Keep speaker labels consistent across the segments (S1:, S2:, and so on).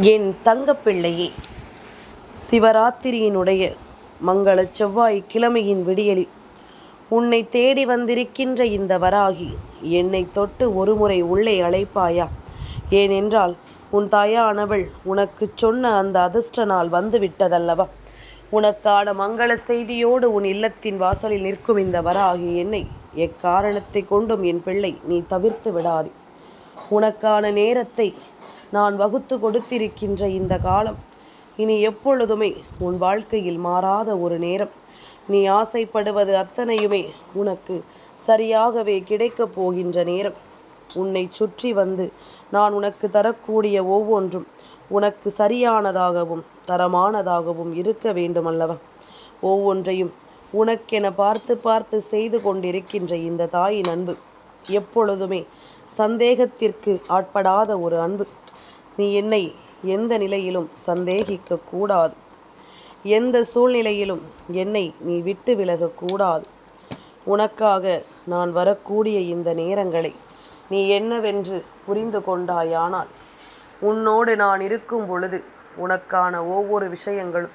S1: என் தங்கப்பிள்ளையே சிவராத்திரியினுடைய மங்கள செவ்வாய் கிழமையின் விடியலில் உன்னை தேடி வந்திருக்கின்ற இந்த வராகி என்னை தொட்டு ஒருமுறை உள்ளே அழைப்பாயா? ஏனென்றால் உன் தாயானவள் உனக்குச் சொன்ன அந்த அதிர்ஷ்ட நாள் வந்துவிட்டதல்லவா? உனக்கான மங்கள செய்தியோடு உன் இல்லத்தின் வாசலில் நிற்கும் இந்த வராகி என்னை எக்காரணத்தை கொண்டும் என் பிள்ளை நீ தவிர்த்து விடாதே. உனக்கான நேரத்தை நான் வகுத்து கொடுத்திருக்கின்ற இந்த காலம் இனி எப்பொழுதுமே உன் வாழ்க்கையில் மாறாத ஒரு நேரம். நீ ஆசைப்படுவது அத்தனையுமே உனக்கு சரியாகவே கிடைக்கப் போகின்ற நேரம். உன்னை சுற்றி வந்து நான் உனக்கு தரக்கூடிய ஒவ்வொன்றும் உனக்கு சரியானதாகவும் தரமானதாகவும் இருக்க வேண்டுமல்லவா? ஒவ்வொன்றையும் உனக்கென பார்த்து பார்த்து செய்து கொண்டிருக்கின்ற இந்த தாயின் அன்பு எப்பொழுதுமே சந்தேகத்திற்கு ஆட்படாத ஒரு அன்பு. நீ என்னை எந்த நிலையிலும் சந்தேகிக்க கூடாது எந்த சூழ்நிலையிலும் என்னை நீ விட்டு விலகக்கூடாது. உனக்காக நான் வரக்கூடிய இந்த நேரங்களை நீ என்னவென்று புரிந்து கொண்டாயானால் உன்னோடு நான் இருக்கும் பொழுது உனக்கான ஒவ்வொரு விஷயங்களும்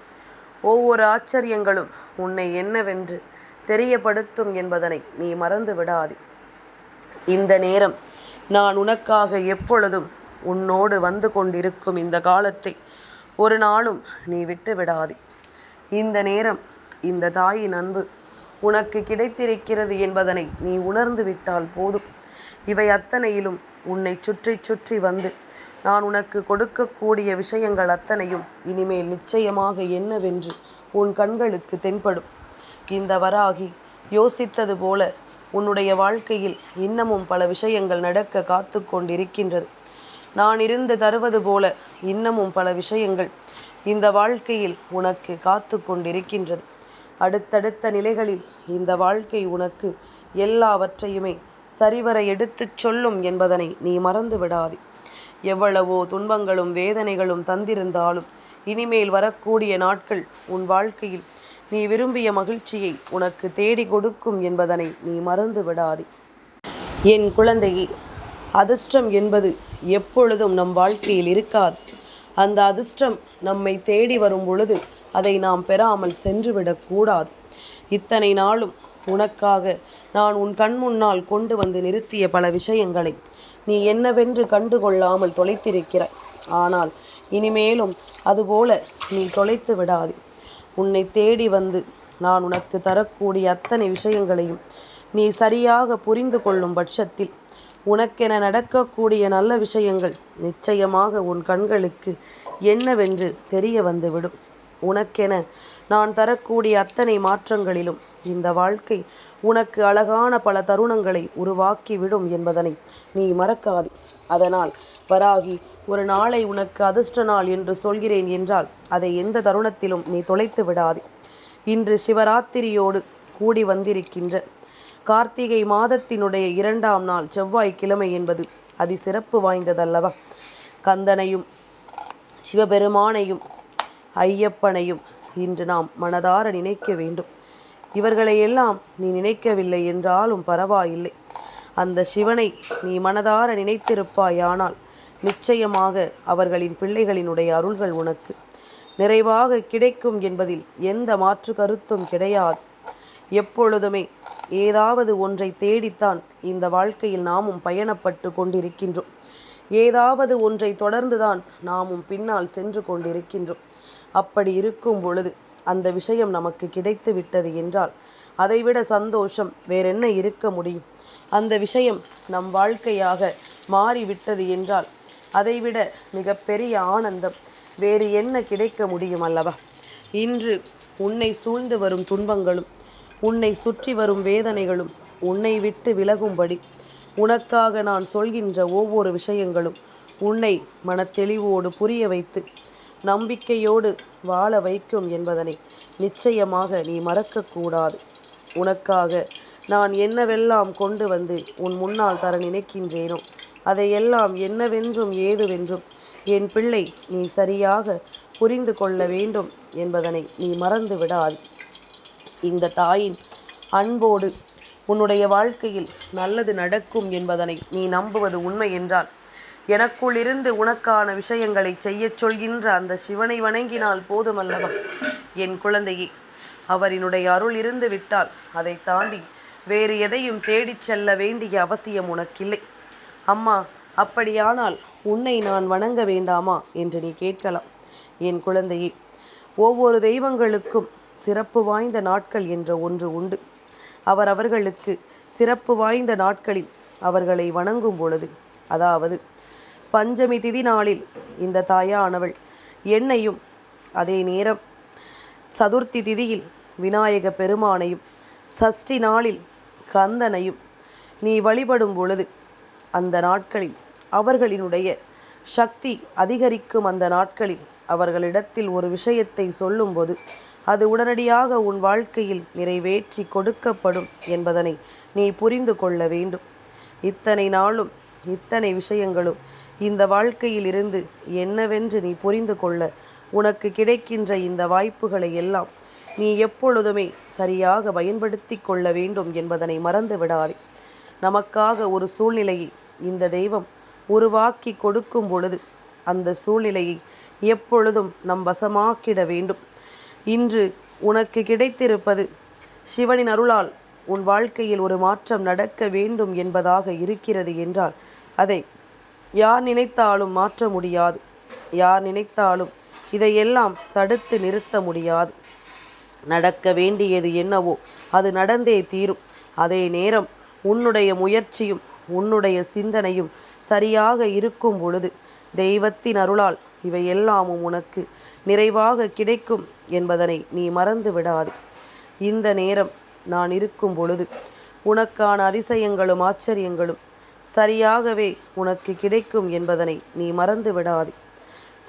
S1: ஒவ்வொரு ஆச்சரியங்களும் உன்னை என்னவென்று தெரியப்படுத்தும் என்பதனை நீ மறந்து விடாதே இந்த நேரம் நான் உனக்காக எப்பொழுதும் உன்னோடு வந்து கொண்டிருக்கும் இந்த காலத்தை ஒரு நாளும் நீ விட்டு விடாதே இந்த நேரம் இந்த தாயின் அன்பு உனக்கு கிடைத்திருக்கிறது என்பதனை நீ உணர்ந்து விட்டால் போதும். இவை அத்தனையிலும் உன்னை சுற்றி சுற்றி வந்து நான் உனக்கு கொடுக்கக்கூடிய விஷயங்கள் அத்தனையும் இனிமேல் நிச்சயமாக என்னவென்று உன் கண்களுக்கு தென்படும். இந்த வராகி யோசித்தது போல உன்னுடைய வாழ்க்கையில் இன்னமும் பல விஷயங்கள் நடக்க காத்து கொண்டிருக்கின்றது நான் இருந்து தருவது போல இன்னமும் பல விஷயங்கள். இந்த வாழ்க்கையில் உனக்கு காத்து கொண்டிருக்கின்றது. அடுத்தடுத்த நிலைகளில் இந்த வாழ்க்கை உனக்கு எல்லாவற்றையுமே சரிவர எடுத்துச் சொல்லும் என்பதனை நீ மறந்து விடாதே. எவ்வளவோ துன்பங்களும் வேதனைகளும் தந்திருந்தாலும் இனிமேல் வரக்கூடிய நாட்கள் உன் வாழ்க்கையில் நீ விரும்பிய மகிழ்ச்சியை உனக்கு தேடி கொடுக்கும் என்பதனை நீ மறந்து விடாதே. என் குழந்தையை அதிர்ஷ்டம் என்பது எப்பொழுதும் நம் வாழ்க்கையில் இருக்காது. அந்த அதிர்ஷ்டம் நம்மை தேடி வரும் பொழுது அதை நாம் பெறாமல் சென்றுவிடக்கூடாது இத்தனை நாளும் உனக்காக நான் உன் கண் முன்னால் கொண்டு வந்து நிறுத்திய பல விஷயங்களை நீ என்னவென்று கண்டுகொள்ளாமல் தொலைத்திருக்கிறாய். ஆனால் இனிமேலும் அதுபோல நீ தொலைத்து விடாதே. உன்னை தேடி வந்து நான் உனக்கு தரக்கூடிய அத்தனை விஷயங்களையும் நீ சரியாக புரிந்து கொள்ளும் பட்சத்தில் உனக்கென நடக்கக்கூடிய நல்ல விஷயங்கள் நிச்சயமாக உன் கண்களுக்கு என்னவென்று தெரிய வந்துவிடும். உனக்கென நான் தரக்கூடிய அத்தனை மாற்றங்களிலும் இந்த வாழ்க்கை உனக்கு அழகான பல தருணங்களை உருவாக்கிவிடும் என்பதனை நீ மறக்காது. அதனால் வராகி ஒரு நாளை உனக்கு அதிர்ஷ்ட நாள் என்று சொல்கிறேன் என்றால் அதை எந்த தருணத்திலும் நீ தொலைத்து விடாது. இன்று சிவராத்திரியோடு கூடி வந்திருக்கின்ற கார்த்திகை மாதத்தினுடைய இரண்டாம் நாள் செவ்வாய்க்கிழமை என்பது அதி சிறப்பு வாய்ந்ததல்லவா? கந்தனையும் சிவபெருமானையும் ஐயப்பனையும் இன்று நாம் மனதார நினைக்க வேண்டும். இவர்களை எல்லாம் நீ நினைக்கவில்லை என்றாலும் பரவாயில்லை. அந்த சிவனை நீ மனதார நினைத்திருப்பாயானால் நிச்சயமாக அவர்களின் பிள்ளைகளினுடைய அருள்கள் உனக்கு. நிறைவாக கிடைக்கும் என்பதில் எந்த மாற்று கருத்தும் கிடையாது. எப்பொழுதுமே ஏதாவது ஒன்றை தேடித்தான் இந்த வாழ்க்கையில் நாமும் பயணப்பட்டு கொண்டிருக்கின்றோம். ஏதாவது ஒன்றை தொடர்ந்துதான் நாமும் பின்னால் சென்று கொண்டிருக்கின்றோம். அப்படி இருக்கும் பொழுது அந்த விஷயம் நமக்கு கிடைத்து விட்டது என்றால் அதைவிட சந்தோஷம் வேறென்ன இருக்க முடியும்? அந்த விஷயம் நம் வாழ்க்கையாக மாறிவிட்டது என்றால் அதைவிட மிகப்பெரிய ஆனந்தம் வேறு என்ன கிடைக்க முடியும் அல்லவா? இன்று உன்னை சூழ்ந்து வரும் துன்பங்களும் உன்னை சுற்றி வரும் வேதனைகளும் உன்னை விட்டு விலகும்படி. உனக்காக நான் சொல்கின்ற ஒவ்வொரு விஷயங்களும் உன்னை மனத்தெளிவோடு புரிய வைத்து நம்பிக்கையோடு வாழ வைக்கும் என்பதனை நிச்சயமாக நீ மறக்கக்கூடாது. உனக்காக நான் என்னவெல்லாம் கொண்டு வந்து உன் முன்னால் தர நினைக்கின்றேனோ அதையெல்லாம் என்னவென்றும் ஏதுவென்றும் என் பிள்ளை நீ சரியாக புரிந்து கொள்ள வேண்டும் என்பதனை நீ மறந்து விடாது இந்த தாயின் அன்போடு உன்னுடைய வாழ்க்கையில் நல்லது நடக்கும் என்பதனை நீ நம்புவது உண்மை என்றால் எனக்குள் இருந்து உனக்கான விஷயங்களை செய்யச் சொல்கின்ற அந்த சிவனை வணங்கினால் போதுமல்லவா? என் குழந்தையே அவரினுடைய அருள் இருந்து விட்டால் அதை தாண்டி வேறு எதையும் தேடிச் செல்ல வேண்டிய அவசியம் உனக்கில்லை. அம்மா அப்படியானால் உன்னை நான் வணங்க வேண்டாமா? என்று நீ கேட்கலாம். என் குழந்தையே ஒவ்வொரு தெய்வங்களுக்கும் சிறப்பு வாய்ந்த நாட்கள் என்ற ஒன்று உண்டு. அவர் அவர்களுக்கு சிறப்பு வாய்ந்த நாட்களில் அவர்களை வணங்கும் பொழுது அதாவது பஞ்சமி திதி நாளில் இந்த தாயானவள் என்னையும் அதே நேரம் சதுர்த்தி திதியில் விநாயக பெருமானையும் சஷ்டி நாளில் கந்தனையும் நீ வழிபடும் பொழுது அந்த நாட்களில் அவர்களினுடைய சக்தி அதிகரிக்கும். அந்த நாட்களில் அவர்களிடத்தில் ஒரு விஷயத்தை சொல்லும்போது அது உடனடியாக உன் வாழ்க்கையில் நிறைவேற்றி கொடுக்கப்படும் என்பதனை நீ புரிந்து கொள்ள வேண்டும். இத்தனை நாளும் இத்தனை விஷயங்களும் இந்த வாழ்க்கையில் இருந்து என்னவென்று நீ புரிந்து கொள்ள உனக்கு கிடைக்கின்ற இந்த வாய்ப்புகளை எல்லாம் நீ எப்பொழுதுமே சரியாக பயன்படுத்தி கொள்ள வேண்டும் என்பதனை மறந்து விடாதே. நமக்காக ஒரு சூழ்நிலையை இந்த தெய்வம் உருவாக்கி கொடுக்கும் பொழுது அந்த சூழ்நிலையை எப்பொழுதும் நம் வசமாக்கிட வேண்டும். இன்று உனக்கு கிடைத்திருப்பது. சிவனின் அருளால் உன் வாழ்க்கையில் ஒரு மாற்றம் நடக்க வேண்டும் என்பதாக இருக்கிறது என்றால் அதை யார் நினைத்தாலும் மாற்ற முடியாது. யார் நினைத்தாலும் இதையெல்லாம் தடுத்து நிறுத்த முடியாது. நடக்க வேண்டியது என்னவோ அது நடந்தே தீரும். அதே நேரம் உன்னுடைய முயற்சியும் உன்னுடைய சிந்தனையும் சரியாக இருக்கும் பொழுது தெய்வத்தின் அருளால் இவை எல்லாமும் உனக்கு நிறைவாக கிடைக்கும் என்பதனை நீ மறந்து விடாது. இந்த நேரம் நான் இருக்கும் பொழுது உனக்கான அதிசயங்களும் ஆச்சரியங்களும் சரியாகவே உனக்கு கிடைக்கும் என்பதனை நீ மறந்து விடாது.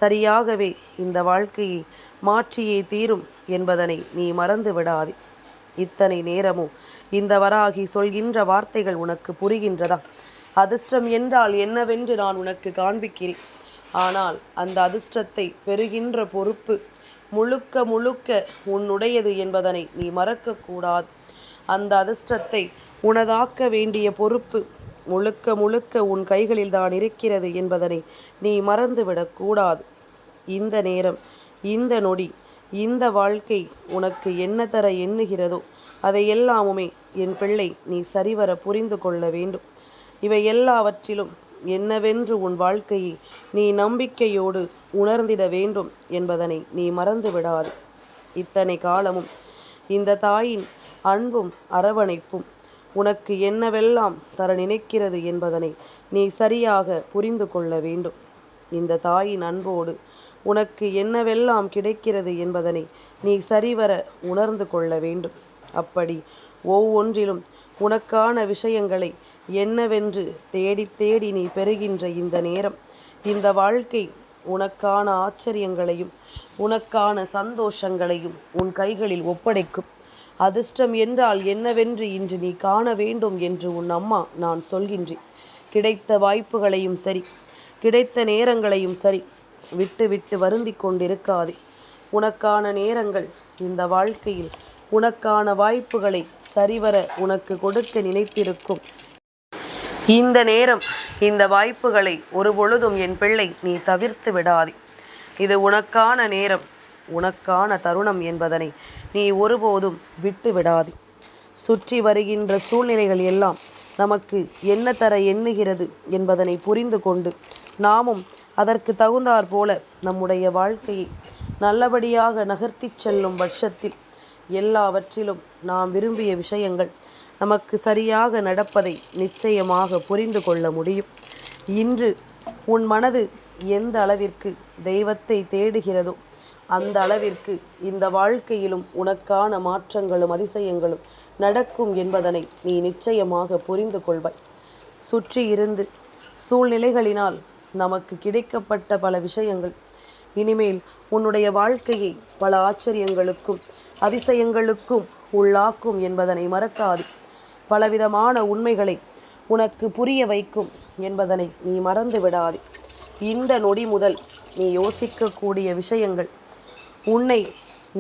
S1: சரியாகவே இந்த வாழ்க்கையை மாற்றியே தீரும் என்பதனை நீ மறந்து விடாது. இத்தனை நேரமும் இந்த வராகி சொல்கின்ற வார்த்தைகள் உனக்கு புரிகின்றதா? அதிர்ஷ்டம் என்றால் என்னவென்று நான் உனக்கு காண்பிக்கிறேன். ஆனால் அந்த அதிர்ஷ்டத்தை பெறுகின்ற பொறுப்பு முழுக்க முழுக்க உன்னுடையது என்பதனை நீ மறக்கக்கூடாது. அந்த அதிர்ஷ்டத்தை உனதாக்க வேண்டிய பொறுப்பு முழுக்க முழுக்க உன் கைகளில் தான் இருக்கிறது என்பதனை நீ மறந்துவிடக்கூடாது இந்த நேரம் இந்த நொடி இந்த வாழ்க்கை உனக்கு என்ன தர எண்ணுகிறதோ அதை எல்லாமுமே என் பிள்ளை நீ சரிவர புரிந்து கொள்ள வேண்டும். இவை எல்லாவற்றிலும் என்னவென்று உன் வாழ்க்கையை நீ நம்பிக்கையோடு உணர்ந்திட வேண்டும் என்பதனை நீ மறந்து விடாது இத்தனை காலமும் இந்த தாயின் அன்பும் அரவணைப்பும் உனக்கு என்னவெல்லாம் தர நினைக்கிறது என்பதனை நீ சரியாக புரிந்து கொள்ள வேண்டும். இந்த தாயின் அன்போடு உனக்கு என்னவெல்லாம் கிடைக்கிறது என்பதனை நீ சரிவர உணர்ந்து கொள்ள வேண்டும். அப்படி ஒவ்வொன்றிலும் உனக்கான விஷயங்களை என்னவென்று தேடி தேடி நீ பெறுகின்ற இந்த நேரம். இந்த வாழ்க்கை உனக்கான ஆச்சரியங்களையும் உனக்கான சந்தோஷங்களையும் உன் கைகளில் ஒப்படைக்கும். அதிர்ஷ்டம் என்றால் என்னவென்று இன்று நீ காண வேண்டும் என்று உன் அம்மா நான் சொல்கின்றேன். கிடைத்த வாய்ப்புகளையும் சரி கிடைத்த நேரங்களையும் சரி விட்டு விட்டு வருந்தி கொண்டிருக்காதே. உனக்கான நேரங்கள் இந்த வாழ்க்கையில் உனக்கான வாய்ப்புகளை சரிவர உனக்கு கொடுக்க நினைத்திருக்கும். இந்த நேரம் இந்த வாய்ப்புகளை ஒருபொழுதும் என் பிள்ளை நீ தவிர்த்து விடாதே. இது உனக்கான நேரம் உனக்கான தருணம் என்பதனை நீ ஒருபோதும் விட்டு விடாதே. சுற்றி வருகின்ற சூழ்நிலைகள் எல்லாம் நமக்கு என்ன தர எண்ணுகிறது என்பதனை புரிந்து கொண்டு நாமும் அதற்கு தகுந்தாற் போல நம்முடைய வாழ்க்கையை நல்லபடியாக நகர்த்தி செல்லும் பட்சத்தில் எல்லாவற்றிலும் நாம் விரும்பிய விஷயங்கள் நமக்கு சரியாக நடப்பதை நிச்சயமாக புரிந்து கொள்ள முடியும். இன்று உன் மனது எந்த அளவிற்கு தெய்வத்தை தேடுகிறதோ அந்த அளவிற்கு இந்த வாழ்க்கையிலும் உனக்கான மாற்றங்களும் அதிசயங்களும் நடக்கும் என்பதனை நீ நிச்சயமாக புரிந்து கொள்வாய். சுற்றி இருந்து சூழ்நிலைகளினால் நமக்கு கிடைக்கப்பட்ட பல விஷயங்கள் இனிமேல் உன்னுடைய வாழ்க்கையை பல ஆச்சரியங்களுக்கும் அதிசயங்களுக்கும் உள்ளாக்கும் என்பதனை மறக்காது. பலவிதமான உண்மைகளை உனக்கு புரிய வைக்கும் என்பதனை நீ மறந்து விடாதே. இந்த நொடி முதல் நீ யோசிக்கக்கூடிய விஷயங்கள் உன்னை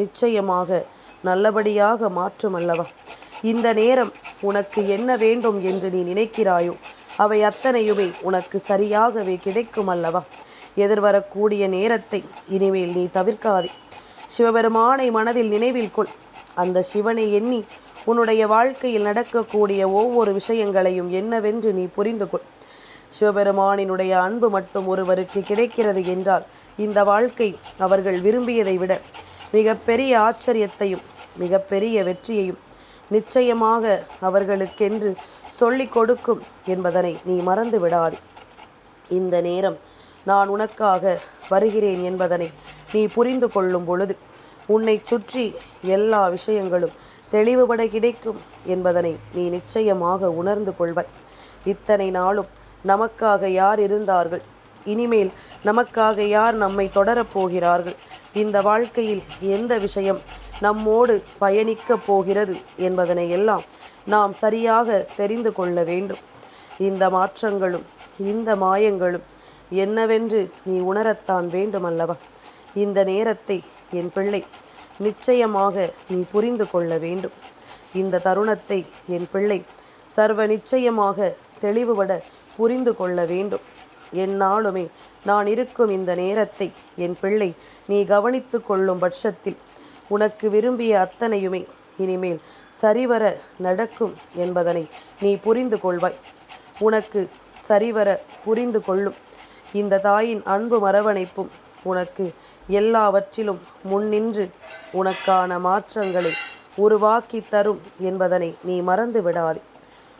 S1: நிச்சயமாக நல்லபடியாக மாற்றும் அல்லவா இந்த நேரம் உனக்கு என்ன வேண்டும் என்று நீ நினைக்கிறாயோ அவை அத்தனையுமே உனக்கு சரியாகவே கிடைக்கும் அல்லவா எதிர்வரக்கூடிய நேரத்தை இனிமேல் நீ தவிர்க்காதே. சிவபெருமானை மனதில் நினைவில் கொள். அந்த சிவனை எண்ணி உன்னுடைய வாழ்க்கையில் நடக்கக்கூடிய ஒவ்வொரு விஷயங்களையும் என்னவென்று நீ புரிந்து கொள். சிவபெருமானினுடைய அன்பு மட்டும் ஒருவருக்கு கிடைக்கிறது என்றால் இந்த வாழ்க்கை அவர்கள் விரும்பியதை விட மிகப்பெரிய ஆச்சரியத்தையும் மிகப்பெரிய வெற்றியையும் நிச்சயமாக அவர்களுக்கென்று சொல்லிக் கொடுக்கும் என்பதனை நீ மறந்து விடாது. இந்த நேரம் நான் உனக்காக வருகிறேன் என்பதனை நீ புரிந்து கொள்ளும் பொழுது உன்னை சுற்றி எல்லா விஷயங்களும் தெளிவுபட கிடைக்கும் என்பதனை நீ நிச்சயமாக உணர்ந்து கொள்வாய். இத்தனை நாளும் நமக்காக யார் இருந்தார்கள்? இனிமேல் நமக்காக யார் நம்மை தொடரப் போகிறார்கள்? இந்த வாழ்க்கையில் எந்த விஷயம் நம்மோடு பயணிக்கப் போகிறது என்பதனை எல்லாம் நாம் சரியாக தெரிந்து கொள்ள வேண்டும். இந்த மாற்றங்களும் இந்த மாயங்களும் என்னவென்று நீ உணரத்தான் வேண்டுமல்லவா? இந்த நேரத்தை என் பிள்ளை நிச்சயமாக நீ புரிந்து கொள்ள வேண்டும். இந்த தருணத்தை என் பிள்ளை சர்வ நிச்சயமாக தெளிவுபட புரிந்து கொள்ள வேண்டும். என்னாலுமே நான் இருக்கும் இந்த நேரத்தை என் பிள்ளை நீ கவனித்து கொள்ளும் பட்சத்தில் உனக்கு விரும்பிய அத்தனையுமே இனிமேல் சரிவர நடக்கும் என்பதனை நீ புரிந்து கொள்வாய். உனக்கு சரிவர புரிந்து கொள்ளும். இந்த தாயின் அன்பு மரவணைப்பும் உனக்கு எல்லாவற்றிலும் முன்னின்று உனக்கான மாற்றங்களை உருவாக்கி தரும் என்பதனை நீ மறந்து விடாதே.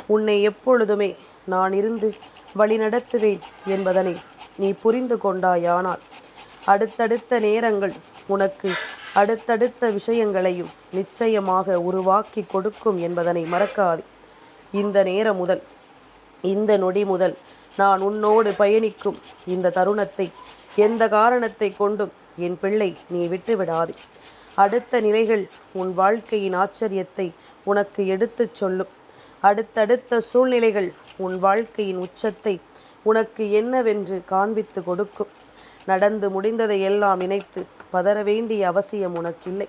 S1: உன்னை எப்பொழுதுமே நான் இருந்து வழிநடத்துவேன் என்பதனை நீ புரிந்து கொண்டாயானால் அடுத்தடுத்த நேரங்கள் உனக்கு அடுத்தடுத்த விஷயங்களையும் நிச்சயமாக உருவாக்கி கொடுக்கும் என்பதனை மறக்காதே. இந்த நேரம் முதல் இந்த நொடி முதல் நான் உன்னோடு பயணிக்கும் இந்த தருணத்தை எந்த காரணத்தை கொண்டும் என் பிள்ளை நீ விட்டு விடாதே அடுத்த நிலைகள் உன் வாழ்க்கையின் ஆச்சரியத்தை உனக்கு எடுத்துச் சொல்லும். அடுத்தடுத்த சூழ்நிலைகள் உன் வாழ்க்கையின் உச்சத்தை உனக்கு என்னவென்று காண்பித்து கொடுக்கும். நடந்து முடிந்ததை எல்லாம் நினைத்து பதற வேண்டிய அவசியம் உனக்கில்லை.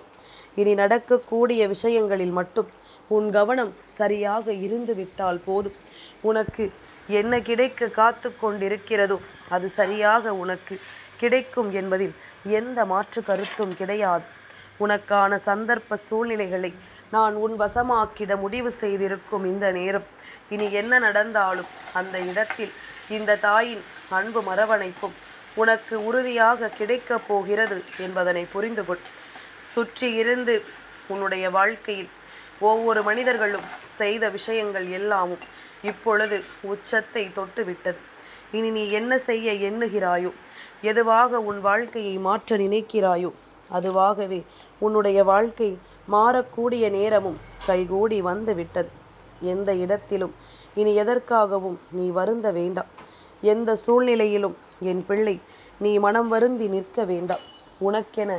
S1: இனி நடக்கக்கூடிய விஷயங்களில் மட்டும் உன் கவனம் சரியாக இருந்து விட்டால் போதும். உனக்கு என்ன கிடைக்க காத்து கொண்டிருக்கிறதோ அது சரியாக உனக்கு கிடைக்கும் என்பதில் எந்த மாற்று கருத்தும் கிடையாது. உனக்கான சந்தர்ப்ப சூழ்நிலைகளை நான் உன் வசமாக்கிட முடிவு செய்திருக்கும் இந்த நேரம். இனி என்ன நடந்தாலும் அந்த இடத்தில் இந்த தாயின் அன்பு மரவணைப்பும் உனக்கு உறுதியாக கிடைக்கப் போகிறது என்பதனை புரிந்து கொள் சுற்றி இருந்து உன்னுடைய வாழ்க்கையில் ஒவ்வொரு மனிதர்களும் செய்த விஷயங்கள் எல்லாமும் இப்பொழுது உச்சத்தை தொட்டுவிட்டது. இனி நீ என்ன செய்ய எண்ணுகிறாயோ எதுவாக உன் வாழ்க்கையை மாற்ற நினைக்கிறாயோ அதுவாகவே உன்னுடைய வாழ்க்கை மாறக்கூடிய நேரமும் கைகூடி வந்து விட்டது எந்த இடத்திலும் இனி எதற்காகவும் நீ வருந்த வேண்டாம். எந்த சூழ்நிலையிலும் என் பிள்ளை நீ மனம் வருந்தி நிற்க வேண்டாம். உனக்கென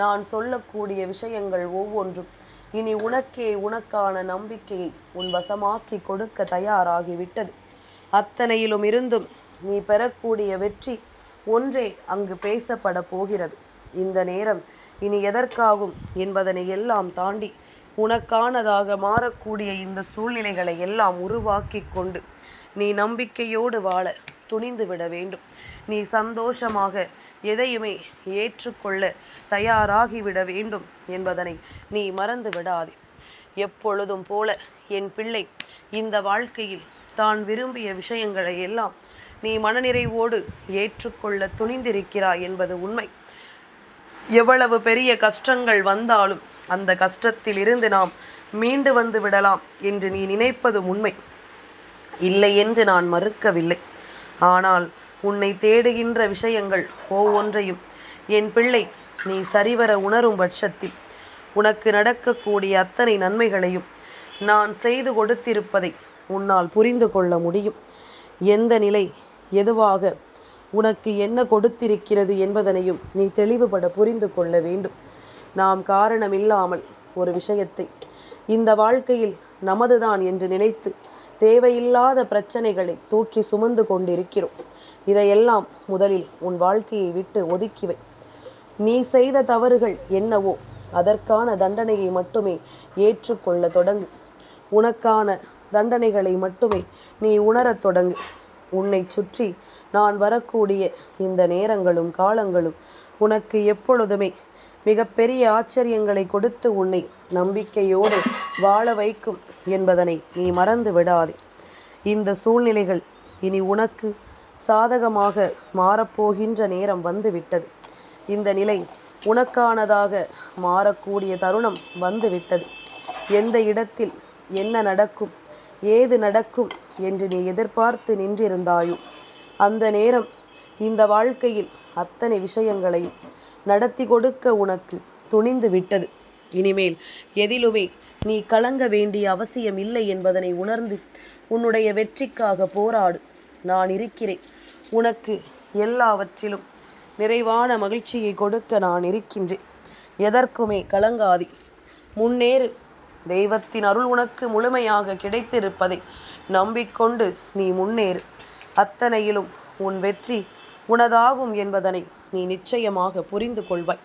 S1: நான் சொல்லக்கூடிய விஷயங்கள் ஒவ்வொன்றும் இனி உனக்கே உனக்கான நம்பிக்கையை உன் வசமாக்கி கொடுக்க தயாராகிவிட்டது. அத்தனையிலும் இருந்தும் நீ பெறக்கூடிய வெற்றி ஒன்றே அங்கு பேசப்பட போகிறது. இந்த நேரம் இனி எதற்காகும் என்பதனை எல்லாம் தாண்டி உனக்கானதாக மாறக்கூடிய இந்த சூழ்நிலைகளை எல்லாம் உருவாக்கி கொண்டு நீ நம்பிக்கையோடு வாழ துணிந்து விட வேண்டும். நீ சந்தோஷமாக எதையுமே ஏற்றுக்கொள்ள தயாராகிவிட வேண்டும் என்பதனை நீ மறந்து விடாதே. எப்பொழுதும் போல என் பிள்ளை இந்த வாழ்க்கையில் தான் விரும்பிய விஷயங்களை எல்லாம் நீ மனநிறைவோடு ஏற்றுக்கொள்ள துணிந்திருக்கிறாய் என்பது உண்மை. எவ்வளவு பெரிய கஷ்டங்கள் வந்தாலும் அந்த கஷ்டத்தில் இருந்து நாம் மீண்டு வந்து விடலாம் என்று நீ நினைப்பது உண்மை. இல்லை என்று நான் மறுக்கவில்லை. ஆனால் உன்னை தேடுகின்ற விஷயங்கள் ஒவ்வொன்றையும் என் பிள்ளை நீ சரிவர உணரும் பட்சத்தில் உனக்கு நடக்கக்கூடிய அத்தனை நன்மைகளையும் நான் செய்து கொடுத்திருப்பதை உன்னால் புரிந்து கொள்ள முடியும். எந்த நிலை எதுவாக உனக்கு என்ன கொடுத்திருக்கிறது என்பதனையும் நீ தெளிவுபட புரிந்து கொள்ள வேண்டும். நாம் காரணமில்லாமல் ஒரு விஷயத்தை இந்த வாழ்க்கையில் நமதுதான் என்று நினைத்து தேவையில்லாத பிரச்சனைகளை தூக்கி சுமந்து கொண்டிருக்கிறோம். இதையெல்லாம் முதலில் உன் வாழ்க்கையை விட்டு ஒதுக்கிவை நீ செய்த தவறுகள் என்னவோ அதற்கான தண்டனையை மட்டுமே ஏற்றுக்கொள்ள தொடங்கு. உனக்கான தண்டனைகளை மட்டுமே நீ உணரத் தொடங்கு. உன்னை சுற்றி நான் வரக்கூடிய இந்த நேரங்களும் காலங்களும் உனக்கு எப்பொழுதுமே மிகப்பெரிய ஆச்சரியங்களை கொடுத்து உன்னை நம்பிக்கையோடு வாழ வைக்கும் என்பதனை நீ மறந்து விடாதே. இந்த சூழ்நிலைகள் இனி உனக்கு சாதகமாக மாறப்போகின்ற நேரம் வந்துவிட்டது. இந்த நிலை உனக்கானதாக மாறக்கூடிய தருணம் வந்துவிட்டது. எந்த இடத்தில் என்ன நடக்கும் ஏது நடக்கும் என்று நீ எதிர்பார்த்து நின்றிருந்தாயோ அந்த நேரம் இந்த வாழ்க்கையில் அத்தனை விஷயங்களையும் நடத்தி கொடுக்க உனக்கு துணிந்து விட்டது. இனிமேல் எதிலுமே நீ கலங்க வேண்டிய அவசியம் இல்லை என்பதனை உணர்ந்து உன்னுடைய வெற்றிக்காக போராடு. நான் இருக்கிறேன். உனக்கு எல்லாவற்றிலும் நிறைவான மகிழ்ச்சியை கொடுக்க நான் இருக்கின்றேன். எதற்குமே கலங்காதே. முன்னேறு. தெய்வத்தின் அருள் உனக்கு முழுமையாக கிடைத்திருப்பதை நம்பிக்கொண்டு நீ முன்னேறு. அத்தனையிலும் உன் வெற்றி உனதாகும் என்பதனை நீ நிச்சயமாக புரிந்து கொள்வாய்.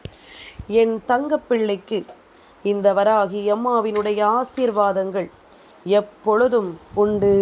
S1: என் தங்கப்பிள்ளைக்கு இந்த வராகி அம்மாவினுடைய ஆசீர்வாதங்கள் எப்பொழுதும் உண்டு.